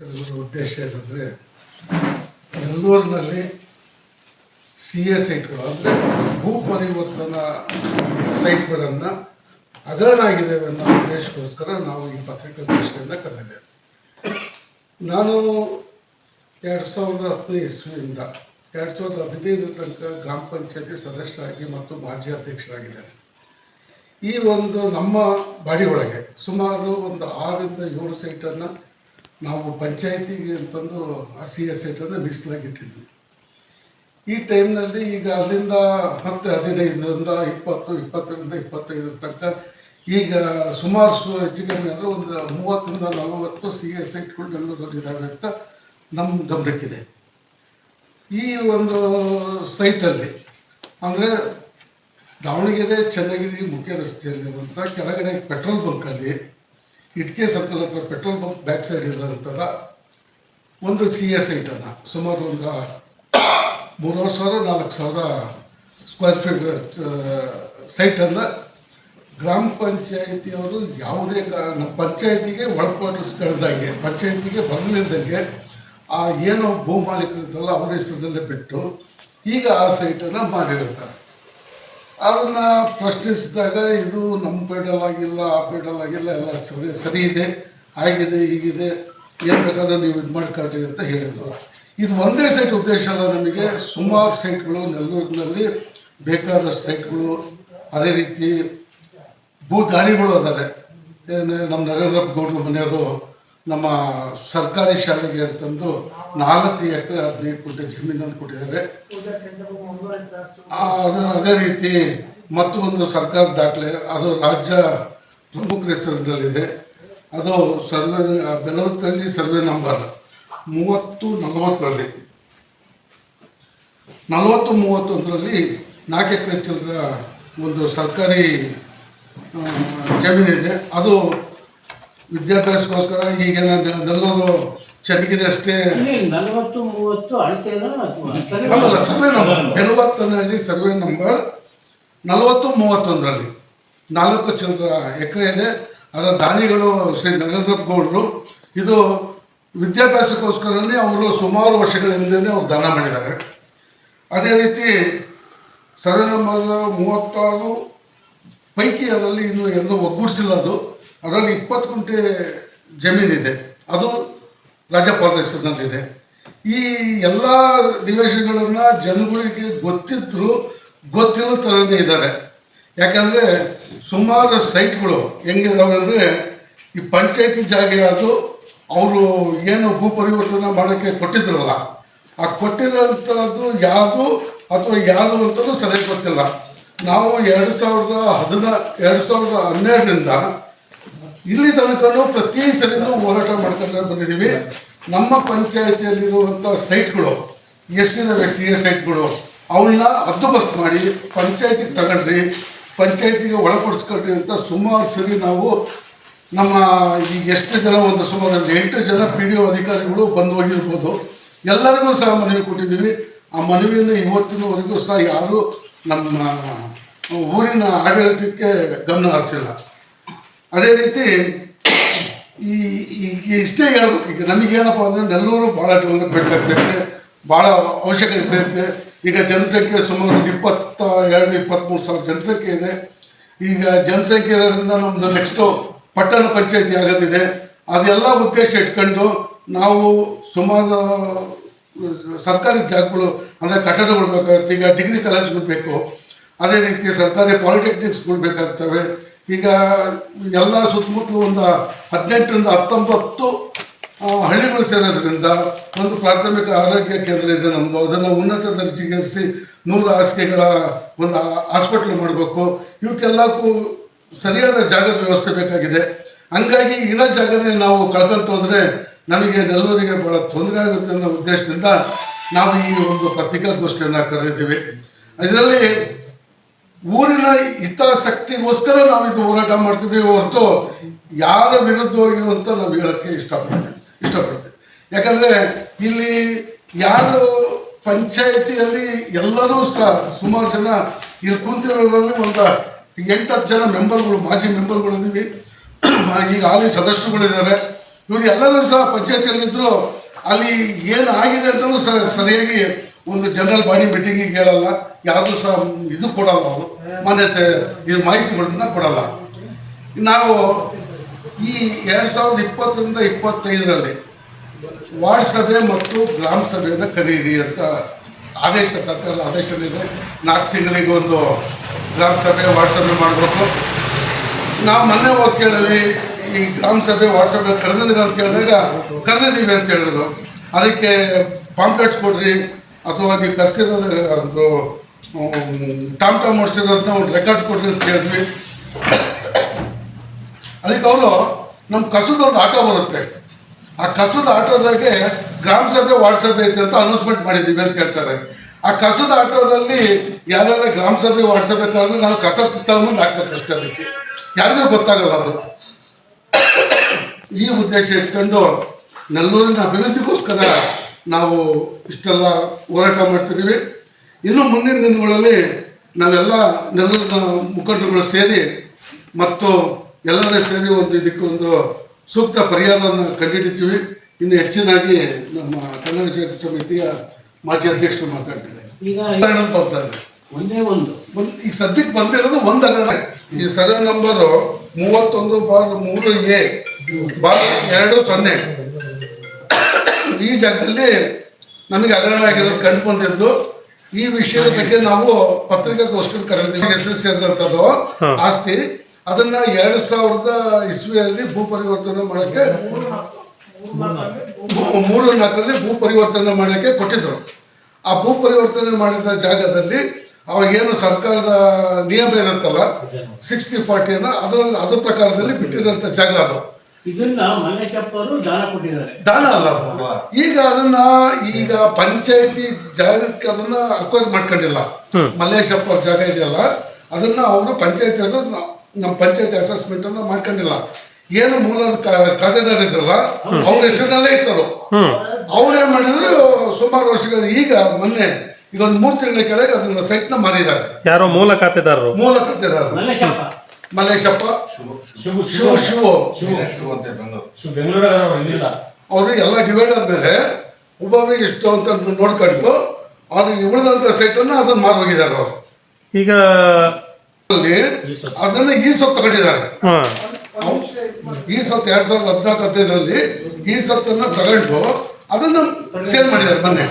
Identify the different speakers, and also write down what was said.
Speaker 1: ಉದ್ದೇಶ ಏನಂದರೆ, ನೆಲ್ಲೂರಿನಲ್ಲಿ C A ಸೈಟ್ಗಳು ಅಂದರೆ ಭೂ ಪರಿವರ್ತನಾ ಸೈಟ್ಗಳನ್ನು ಹಗರಣಾಗಿದ್ದೇವೆ ಅನ್ನೋ ಉದ್ದೇಶಕ್ಕೋಸ್ಕರ ನಾವು ಈ ಪತ್ರಿಕಾಗೋಷ್ಠಿಯನ್ನು ಕರೆದಿದ್ದೇವೆ. ನಾನು ಎರಡು ಸಾವಿರದ ಹತ್ತನೇ ಇಸ್ವಿಯಿಂದ, ಎರಡು ಸಾವಿರದ ಹದಿನೈದು ತನಕ ಗ್ರಾಮ ಪಂಚಾಯತಿ ಸದಸ್ಯರಾಗಿ ಮತ್ತು ಮಾಜಿ ಅಧ್ಯಕ್ಷರಾಗಿದ್ದೇನೆ. ಈ ಒಂದು ನಮ್ಮ ಬಾಡಿ ಒಳಗೆ ಸುಮಾರು ಒಂದು ಆರರಿಂದ ಏಳು ಸೈಟನ್ನು ನಾವು ಪಂಚಾಯತಿಗೆ ಅಂತಂದು ಆ ಸಿ ಎಸ್ ಐಟನ್ನು ಮೀಸಲಾಗಿಟ್ಟಿದ್ವಿ. ಈ ಟೈಮ್ನಲ್ಲಿ ಈಗ ಅಲ್ಲಿಂದ ಹತ್ತು ಹದಿನೈದರಿಂದ ಇಪ್ಪತ್ತು, ಇಪ್ಪತ್ತರಿಂದ ಇಪ್ಪತ್ತೈದರ ತನಕ ಈಗ ಸುಮಾರು ಸು ಹೆಚ್ಚು ಕಮ್ಮಿ ಅಂದರೆ ಒಂದು ಮೂವತ್ತರಿಂದ ನಲವತ್ತು ಸಿ ಎಸ್ ಸೈಟ್ ಕೂಡ ಇದಾವೆ ಅಂತ ನಮ್ಮ ಗಮನಕ್ಕಿದೆ. ಈ ಒಂದು ಸೈಟಲ್ಲಿ ಅಂದರೆ ದಾವಣಗೆರೆ, ಚನ್ನಗಿರಿ ಮುಖ್ಯ ರಸ್ತೆಯಲ್ಲಿರುವಂಥ ಕೆಳಗಡೆ ಪೆಟ್ರೋಲ್ ಬಂಕಲ್ಲಿ ಇಟ್ಕೆ ಸರ್ಕಲ್ ಹತ್ರ ಪೆಟ್ರೋಲ್ ಬಂಕ್ ಬ್ಯಾಕ್ ಸೈಡ್ ಇರೋಂಥದ ಒಂದು ಸಿ ಎಸ್ ಐಟನ್ನು ಸುಮಾರು ಒಂದು ಮೂರುವರೆ ಸಾವಿರ, ನಾಲ್ಕು ಸಾವಿರ ಸ್ಕ್ವೇರ್ ಫೀಟ್ ಸೈಟನ್ನು ಗ್ರಾಮ ಪಂಚಾಯಿತಿಯವರು ಯಾವುದೇ ಕಾರಣ ಪಂಚಾಯತಿಗೆ ಒಳಪಡಿಸ್ಕೊಳ್ದಂಗೆ ಪಂಚಾಯತಿಗೆ ಬರಲಿದ್ದಂಗೆ ಆ ಏನೋ ಭೂ ಮಾಲೀಕರಿರ್ತಾರಲ್ಲ ಅವರ ಹೆಸರಲ್ಲೇ ಬಿಟ್ಟು ಈಗ ಆ ಸೈಟನ್ನು ಮಾರಿರ್ತಾರೆ ಅದನ್ನ ಪ್ರಶ್ನಿಸಿದಾಗ ಇದು ನಮ್ಮ ಪೇಡಲ್ ಆಗಿಲ್ಲ, ಆ ಪೇಡಲ್ ಆಗಿಲ್ಲ, ಎಲ್ಲ ಸರಿ ಸರಿ ಇದೆ, ಆಗಿದೆ, ಹೀಗಿದೆ, ಏನು ಬೇಕಾದ್ರೆ ನೀವು ಇದು ಮಾಡ್ಕೊಳ್ರಿ ಅಂತ ಹೇಳಿದರು. ಇದು ಒಂದೇ ಸೈಟ್ ಉದ್ದೇಶ ಅಲ್ಲ ನಮಗೆ, ಸುಮಾರು ಸೈಟ್ಗಳು ನೆಲ್ಲೂರಿನಲ್ಲಿ ಬೇಕಾದಷ್ಟು ಸೈಟ್ಗಳು, ಅದೇ ರೀತಿ ಭೂದಾನಿಗಳು ಅದಾರೆ ಏನು, ನಮ್ಮ ನರೇಂದ್ರ ಗೌಡ್ರ ಮನೆಯವರು ನಮ್ಮ ಸರ್ಕಾರಿ ಶಾಲೆಗೆ ಅಂತಂದು ನಾಲ್ಕು ಎಕರೆ ಹದಿನೈದು ಕೋಟಿ ಜಮೀನನ್ನು ಕೊಟ್ಟಿದ್ದಾರೆ. ಅದು ಅದೇ ರೀತಿ ಮತ್ತೊಂದು ಸರ್ಕಾರ ದಾಖಲೆ, ಅದು ರಾಜ್ಯ ಪ್ರಮುಖ ಹೆಸರಿನಲ್ಲಿದೆ. ಅದು ಸರ್ವೆ, ಬೆಲವತ್ತರಲ್ಲಿ ಸರ್ವೆ ನಂಬರ್ ಮೂವತ್ತು ನಲವತ್ತರಲ್ಲಿ. ನಲವತ್ತು ಮೂವತ್ತೊಂದರಲ್ಲಿ ನಾಲ್ಕು ಎಕರೆ ಚಂದ್ರ ಒಂದು ಸರ್ಕಾರಿ ಜಮೀನಿದೆ. ಅದು ವಿದ್ಯಾಭ್ಯಾಸಕ್ಕೋಸ್ಕರ ಈಗಿನ ನೆಲ್ಲೂರು ಚೆನ್ನಾಗಿದೆ ಅಷ್ಟೇ.
Speaker 2: ನಲವತ್ತು ಮೂವತ್ತು ಅಳತೆನ ಅಥವಾ
Speaker 1: ಅಲ್ಲಲ್ಲ ಸರ್ವೆ ನಂಬರ್ ನಲವತ್ತನಲ್ಲಿ ಸರ್ವೆ ನಂಬರ್ ನಲವತ್ತು ಮೂವತ್ತೊಂದರಲ್ಲಿ. ನಾಲ್ಕು ಚಂದ್ರ ಎಕರೆ ಇದೆ. ಅದರ ದಾನಿಗಳು ಶ್ರೀ ನರೇಂದ್ರ ಗೌಡರು. ಇದು ವಿದ್ಯಾಭ್ಯಾಸಕ್ಕೋಸ್ಕರನೇ ಅವರು ಸುಮಾರು ವರ್ಷಗಳ ಹಿಂದೆನೇ ಅವರು ದಾನ ಮಾಡಿದ್ದಾರೆ. ಅದೇ ರೀತಿ ಸರ್ವೆ ನಂಬರ್ ಮೂವತ್ತಾರು ಪೈಕಿ ಅದರಲ್ಲಿ ಇನ್ನು ಎಲ್ಲೂ ಒಗ್ಗೂಡಿಸಿಲ್ಲ ಅದು. ಅದರಲ್ಲಿ ಇಪ್ಪತ್ತು ಗುಂಟೆ ಜಮೀನಿದೆ. ಅದು ರಾಜ್ಯಪಾಲರ ಹೆಸರಿನಲ್ಲಿದೆ ಈ ಎಲ್ಲ ನಿವೇಶನಗಳನ್ನು ಜನಗಳಿಗೆ ಗೊತ್ತಿದ್ರು ಗೊತ್ತಿಲ್ಲ ಥರನೇ ಇದ್ದಾರೆ. ಯಾಕಂದರೆ ಸುಮಾರು ಸೈಟ್ಗಳು ಹೆಂಗಿದಾವೆ ಅಂದರೆ ಈ ಪಂಚಾಯತಿ ಜಾಗ ಅದು ಅವರು ಏನು ಭೂ ಪರಿವರ್ತನೆ ಮಾಡೋಕ್ಕೆ ಕೊಟ್ಟಿದ್ರಲ್ಲ, ಆ ಕೊಟ್ಟಿರೋಂಥದ್ದು ಯಾವುದು ಅಥವಾ ಯಾವುದು ಅಂತಲೂ ಸರಿಯಾಗಿ ಗೊತ್ತಿಲ್ಲ. ನಾವು ಎರಡು ಸಾವಿರದ ಹದಿನ, ಎರಡು ಸಾವಿರದ ಹನ್ನೆರಡರಿಂದ ಇಲ್ಲಿ ತನಕನೂ ಪ್ರತಿ ಸರಿನೂ ಹೋರಾಟ ಮಾಡ್ಕೊಂಡು ಬಂದಿದ್ದೀವಿ. ನಮ್ಮ ಪಂಚಾಯತಿಯಲ್ಲಿರುವಂಥ ಸೈಟ್ಗಳು, ಎಷ್ಟಿದಾವೆ ಸಿ ಎ ಸೈಟ್ಗಳು ಅವನ್ನ ಹದ್ದುಬಸ್ತ್ ಮಾಡಿ ಪಂಚಾಯತಿಗೆ ತಗೊಂಡ್ರಿ, ಪಂಚಾಯತಿಗೆ ಒಳಪಡಿಸ್ಕೊಳ್ರಿ ಅಂತ ಸುಮಾರು ಸರಿ ನಾವು ನಮ್ಮ ಈಗ ಎಷ್ಟು ಜನ, ಒಂದು ಸುಮಾರು ಒಂದು ಎಂಟು ಜನ ಪಿ ಡಿ ಒ ಅಧಿಕಾರಿಗಳು ಬಂದು ಹೋಗಿರ್ಬೋದು. ಎಲ್ಲರಿಗೂ ಸಹ ಮನವಿ ಕೊಟ್ಟಿದ್ದೀವಿ. ಆ ಮನವಿಯನ್ನು ಇವತ್ತಿನವರೆಗೂ ಸಹ ಯಾರೂ ನಮ್ಮ ಊರಿನ ಆಡಳಿತಕ್ಕೆ ಗಮನ ಹರಿಸಿಲ್ಲ. ಅದೇ ರೀತಿ, ಈ ಈಗ ಇಷ್ಟೇ ಹೇಳ್ಬೇಕು. ಈಗ ನಮಗೇನಪ್ಪ ಅಂದರೆ ನೆಲ್ಲೂರು ಭಾಳ ಡೆವಲಪ್ಮೆಂಟ್ ಆಗ್ತೈತೆ ಭಾಳ ಅವಶ್ಯಕತೆ ಐತೆ ಈಗ ಜನಸಂಖ್ಯೆ ಸುಮಾರು ಇಪ್ಪತ್ತ, ಎರಡು ಇಪ್ಪತ್ತ್ಮೂರು ಸಾವಿರ ಜನಸಂಖ್ಯೆ ಇದೆ. ಈಗ ಜನಸಂಖ್ಯೆ ಇರೋದ್ರಿಂದ ನಮ್ಮದು ನೆಕ್ಸ್ಟು ಪಟ್ಟಣ ಪಂಚಾಯತಿ ಆಗೋದಿದೆ. ಅದೆಲ್ಲ ಉದ್ದೇಶ ಇಟ್ಕೊಂಡು ನಾವು ಸುಮಾರು, ಸರ್ಕಾರಿ ಜಾಗಗಳು, ಅಂದರೆ ಕಟ್ಟಡಗಳು ಬೇಕಾಗುತ್ತೆ, ಈಗ ಡಿಗ್ರಿ ಕಾಲೇಜ್ಗಳು ಬೇಕು. ಅದೇ ರೀತಿ ಸರ್ಕಾರಿ ಪಾಲಿಟೆಕ್ನಿಕ್ಸ್ಗಳು ಬೇಕಾಗ್ತವೆ. ಈಗ ಎಲ್ಲ ಸುತ್ತಮುತ್ತಲು ಒಂದು ಹದಿನೆಂಟರಿಂದ ಹತ್ತೊಂಬತ್ತು ಹಳ್ಳಿಗಳು ಸೇರೋದ್ರಿಂದ ಒಂದು ಪ್ರಾಥಮಿಕ ಆರೋಗ್ಯ ಕೇಂದ್ರ ಇದೆ ನಮ್ಮದು ಅದನ್ನು ಉನ್ನತ ದರ್ಜೆಗೇರಿಸಿ ನೂರು ಹಾಸಿಗೆಗಳ ಒಂದು ಹಾಸ್ಪಿಟ್ಲ್ ಮಾಡಬೇಕು. ಇವಕ್ಕೆಲ್ಲಕ್ಕೂ ಸರಿಯಾದ ಜಾಗದ ವ್ಯವಸ್ಥೆ ಬೇಕಾಗಿದೆ. ಹಂಗಾಗಿ ಇರೋ ಜಾಗನೇ ನಾವು ಕಳ್ಕೊಂತ ಹೋದ್ರೆ ನಮಗೆ ನೆಲ್ಲೂರಿಗೆ ಬಹಳ ತೊಂದರೆ ಆಗುತ್ತೆ ಅನ್ನೋ ಉದ್ದೇಶದಿಂದ ನಾವು ಈ ಒಂದು ಪತ್ರಿಕಾಗೋಷ್ಠಿಯನ್ನು ಕರೆದಿದ್ದೀವಿ. ಇದರಲ್ಲಿ ಊರಿನ ಹಿತಾಸಕ್ತಿಗೋಸ್ಕರ ನಾವು ಇದು ಹೋರಾಟ ಮಾಡ್ತಿದ್ದೇವೆ ಹೊರತು ಯಾರ ವಿರುದ್ಧವಾಗಿ ಅಂತ ನಾವು ಹೇಳಕ್ಕೆ ಇಷ್ಟಪಡ್ತೇವೆ ಇಷ್ಟಪಡ್ತೇವೆ. ಯಾಕಂದ್ರೆ ಇಲ್ಲಿ ಯಾರು ಪಂಚಾಯಿತಿಯಲ್ಲಿ ಎಲ್ಲರೂ ಸಹ ಸುಮಾರು ಜನ ಇಲ್ಲಿ ಕುಂತಿರೋದ್ರಲ್ಲಿ ಒಂದು ಎಂಟತ್ತು ಜನ ಮೆಂಬರ್ಗಳು, ಮಾಜಿ ಮೆಂಬರ್ಗಳು ಇದ್ದೀವಿ ಈಗ ಹಾಲಿ ಸದಸ್ಯರುಗಳಿದ್ದಾರೆ. ಇವರು ಎಲ್ಲರೂ ಸಹ ಪಂಚಾಯತಿಯಲ್ಲಿದ್ದರು ಅಲ್ಲಿ ಏನು ಆಗಿದೆ ಅಂತಲೂ ಸರಿಯಾಗಿ ಒಂದು ಜನರಲ್ ಬಾಡಿ ಮೀಟಿಂಗಿಗೆ ಹೇಳಲ್ಲ ಯಾವುದು ಸಹ ಇದು ಕೊಡಲ್ಲ ಅವರು. ಮಾನ್ಯತೆ ಇದು ಮಾಹಿತಿಗಳನ್ನ ಕೊಡಲ್ಲ. ನಾವು ಈ ಎರಡು ಸಾವಿರದ ಇಪ್ಪತ್ತರಿಂದ ಇಪ್ಪತ್ತೈದರಲ್ಲಿ ವಾರ್ಡ್ ಸಭೆ ಮತ್ತು ಗ್ರಾಮ ಸಭೆಯನ್ನು ಕರೀರಿ ಅಂತ ಆದೇಶ, ಸರ್ಕಾರದ ಆದೇಶ ಇದೆ. ನಾಲ್ಕು ತಿಂಗಳಿಗೆ ಒಂದು ಗ್ರಾಮ ಸಭೆ, ವಾರ್ಡ್ ಸಭೆ ಮಾಡಬೇಕು. ನಾವು ಮೊನ್ನೆ ಹೋಗಿ ಕೇಳಿದ್ವಿ, ಈ ಗ್ರಾಮ ಸಭೆ, ವಾರ್ಡ್ ಸಭೆ ಕರೆದಿದ್ದೀರ ಅಂತ ಕೇಳಿದಾಗ, ಕರೆದಿದ್ದೀವಿ ಅಂತ ಹೇಳಿದ್ರು. ಅದಕ್ಕೆ ಪಾಂಪ್ಲೆಟ್ಸ್ ಕೊಡ್ರಿ. ಅಥವಾ ನೀವು ಕರೆಸಿರೋದು ಒಂದು ಟಾಮ್ ಟಾಮ್ ಮಾಡಿಸಿರೋದನ್ನ ಒಂದು ರೆಕಾರ್ಡ್ ಕೊಡ್ರಿ ಅಂತ ಹೇಳಿದ್ವಿ. ಅದಕ್ಕೆ ಅವರು ನಮ್ಮ ಕಸದ ಒಂದು ಆಟೋ ಬರುತ್ತೆ. ಆ ಕಸದ ಆಟೋದಾಗೆ ಗ್ರಾಮ ಸಭೆ, ವಾರ್ಡ್ ಸಭೆ ಐತೆ ಅಂತ ಅನೌನ್ಸ್ಮೆಂಟ್ ಮಾಡಿದ್ದೀವಿ ಅಂತ ಹೇಳ್ತಾರೆ. ಆ ಕಸದ ಆಟೋದಲ್ಲಿ ಯಾರೆಲ್ಲ ಗ್ರಾಮ ಸಭೆ, ವಾರ್ಡ್ ಸಭೆ ಕರೆದ್ರೆ ನಾವು ಕಸ ತಗೊಂಡು ಹಾಕ್ಬೇಕಷ್ಟೇ ಅದಕ್ಕೆ. ಯಾರಿಗೂ ಗೊತ್ತಾಗಲ್ಲ ಅದು. ಈ ಉದ್ದೇಶ ಇಟ್ಕೊಂಡು, ನೆಲ್ಲೂರಿನ ಅಭಿವೃದ್ಧಿಗೋಸ್ಕರ ನಾವು ಇಷ್ಟೆಲ್ಲ ಹೋರಾಟ ಮಾಡ್ತಿದ್ದೀವಿ. ಇನ್ನು ಮುಂದಿನ ದಿನಗಳಲ್ಲಿ ನಾವೆಲ್ಲ ನೆಲದ ಮುಖಂಡರುಗಳು ಸೇರಿ ಮತ್ತು ಎಲ್ಲರೂ ಸೇರಿ ಒಂದು ಇದಕ್ಕೆ ಒಂದು ಸೂಕ್ತ ಪರಿಹಾರವನ್ನು ಕಂಡುಹಿಡಿತೀವಿ ಇನ್ನು ಹೆಚ್ಚಿನಾಗಿ ನಮ್ಮ ಕನ್ನಡ ಜಾತಿ ಸಮಿತಿಯ ಮಾಜಿ ಅಧ್ಯಕ್ಷರು ಮಾತಾಡ್ತಾರೆ ಬರ್ತಾ ಇದೆ.
Speaker 2: ಒಂದೇ ಒಂದು.
Speaker 1: ಒಂದ್ ಈಗ ಸದ್ಯಕ್ಕೆ ಬಂದಿರೋದು ಒಂದು ಅಗರಣ ಈ ಸರ್ವೆ ನಂಬರು ಮೂವತ್ತೊಂದು ಬಾರ್ ಮೂರು ಎ ಬಾರ್ ಎರಡು ಸೊನ್ನೆ. ಈ ಜಾಗದಲ್ಲಿ ನಮಗೆ ಹಗರಣ ಆಗಿರೋದು ಕಂಡು ಬಂದಿದ್ದು ಈ ವಿಷಯದ ಬಗ್ಗೆ ನಾವು ಪತ್ರಿಕಾಗೋಷ್ಠಿ ಕರೆದಿದ್ದೀವಿ. ಹೆಸರು ಸೇರಿದಂಥದ್ದು ಆಸ್ತಿ. ಅದನ್ನ ಎರಡ್ ಸಾವಿರದ ಇಸ್ವಿಯಲ್ಲಿ ಭೂ ಪರಿವರ್ತನೆ ಮಾಡಕ್ಕೆ ಮೂರು ನಾಲ್ಕರಲ್ಲಿ ಭೂ ಪರಿವರ್ತನೆ ಮಾಡಕ್ಕೆ ಕೊಟ್ಟಿದ್ರು. ಆ ಭೂ ಪರಿವರ್ತನೆ ಮಾಡಿದ ಜಾಗದಲ್ಲಿ ಅವಾಗೇನು ಸರ್ಕಾರದ ನಿಯಮ ಇರುತ್ತಲ್ಲ ಸಿಕ್ಸ್ಟಿ ಫಾರ್ಟಿಯನ್ನು ಅದರಲ್ಲಿ ಅದ್ರ ಪ್ರಕಾರದಲ್ಲಿ ಬಿಟ್ಟಿದಂತ ಜಾಗ ಅದು.
Speaker 2: ಇದನ್ನ ದಾನ ಕೊಟ್ಟಿದ್ದಾರೆ.
Speaker 1: ದಾನ ಅಲ್ಲ ಈಗ ಅದನ್ನ ಈಗ ಪಂಚಾಯತಿ ಜಾಗಕ್ಕೆ ಅದನ್ನ ಅಕ್ವೈರ್ ಮಾಡ್ಕೊಂಡಿಲ್ಲ. ಮಲ್ಲೇಶಪ್ಪ ಅವ್ರ ಜಾಗ ಇದೆಯಲ್ಲ ಅದನ್ನ ಅವರು ಪಂಚಾಯತಿ ನಮ್ಮ ಪಂಚಾಯತಿ ಅಸೆಸ್ಮೆಂಟ್ ಅನ್ನ ಮಾಡ್ಕೊಂಡಿಲ್ಲ. ಏನು ಮೂಲ ಕ- ಖಾತೆದಾರ ಇದ್ರಲ್ಲ ಅವ್ರ ಹೆಸರಿನಲ್ಲೇ ಇತ್ತದು. ಅವ್ರೇನ್ ಮಾಡಿದ್ರು ಸುಮಾರು ವರ್ಷಗಳ ಈಗ ಮೊನ್ನೆ ಈಗ ಒಂದು ಮೂರು ತಿಂಗಳ ಕೆಳಗೆ ಅದನ್ನ ಸೈಟ್ನ ಮಾರಿದ್ದಾರೆ
Speaker 3: ಯಾರೋ ಮೂಲ ಖಾತೆದಾರರು.
Speaker 1: ಮೂಲ ಖಾತೆದಾರರು.
Speaker 2: ಮಲ್ಲೇಶಪ್ಪ.
Speaker 1: ಮಲ್ಲೇಶಪ್ಪ
Speaker 4: ಶಿವು
Speaker 1: ಶಿವ ಶಿವ ಅವರು ಎಲ್ಲ ಡಿವೈಡ್ ಆದ್ಮೇಲೆ ಒಬ್ಬೊಬ್ಬರಿಗೆ ಇಷ್ಟು ಅಂತ ನೋಡ್ಕೊಂಡು ಅವ್ರಿಗೆ ಉಳಿದಂತ ಸೈಟ್ ಅನ್ನ ಅದನ್ನ ಮಾರೋಗಿದ್ದಾರೆ ಅವರು.
Speaker 3: ಈಗ
Speaker 1: ಅಲ್ಲಿ ಅದನ್ನ ಈ ಸೊತ್ತು ತಗೊಂಡಿದ್ದಾರೆ. ಈ ಸೊತ್ತು ಎರಡ್ ಸಾವಿರದ ಹದಿನಾಲ್ಕು ಹದಿನೈದರಲ್ಲಿ ಈ ಸೊತ್ತನ್ನ ತಗೊಂಡು ಅದನ್ನ ಸೇಲ್ ಮಾಡಿದ್ದಾರೆ ಮೊನ್ನೆ.